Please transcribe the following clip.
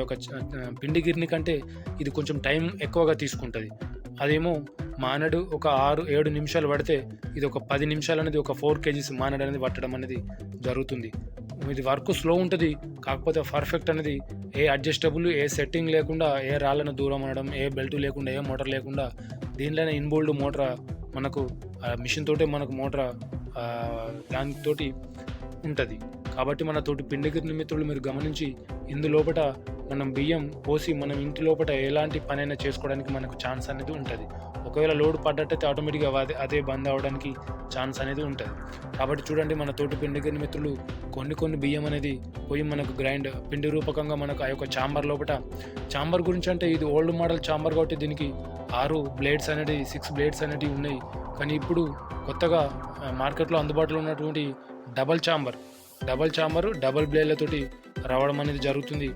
యొక్క పిండి గిర్ని కంటే ఇది కొంచెం టైం ఎక్కువగా తీసుకుంటుంది. అదేమో మానడు ఒక ఆరు ఏడు నిమిషాలు పడితే ఇది ఒక పది నిమిషాలు అనేది ఒక ఫోర్ కేజీస్ మానడు అనేది పట్టడం అనేది జరుగుతుంది. ఇది వర్క్ స్లో ఉంటుంది కాకపోతే పర్ఫెక్ట్ అనేది ఏ అడ్జస్టబుల్ ఏ సెట్టింగ్ లేకుండా ఏ రాళ్ళను దూరం అనడం ఏ బెల్ట్ లేకుండా ఏ మోటార్ లేకుండా దీనిలోనే ఇన్బోల్డ్ మోటార్ మనకు మిషన్ తోటే మనకు మోటార్ దానితోటి ఉంటుంది. కాబట్టి మన తోటి పిండిగిరి మిత్రులు మీరు గమనించి ఇందులోపట మనం బియ్యం పోసి మనం ఇంటి లోపల ఎలాంటి పనైనా చేసుకోవడానికి మనకు ఛాన్స్ అనేది ఉంటుంది. ఒకవేళ లోడ్ పడ్డట్టయితే ఆటోమేటిక్గా అదే అదే బంద్ అవ్వడానికి ఛాన్స్ అనేది ఉంటుంది. కాబట్టి చూడండి మన తోటి పిండి మిత్రులు కొన్ని కొన్ని బియ్యం అనేది పోయి మనకు గ్రైండ్ పిండి రూపకంగా మనకు ఆ యొక్క చాంబర్ లోపల చాంబర్ గురించి అంటే ఇది ఓల్డ్ మోడల్ చాంబర్ కాబట్టి దీనికి ఆరు బ్లేడ్స్ అనేది సిక్స్ బ్లేడ్స్ అనేటివి ఉన్నాయి. కానీ ఇప్పుడు కొత్తగా మార్కెట్లో అందుబాటులో ఉన్నటువంటి double chamber double chamber double బ్లేడ్లతోటి రావడం అనేది జరుగుతుంది.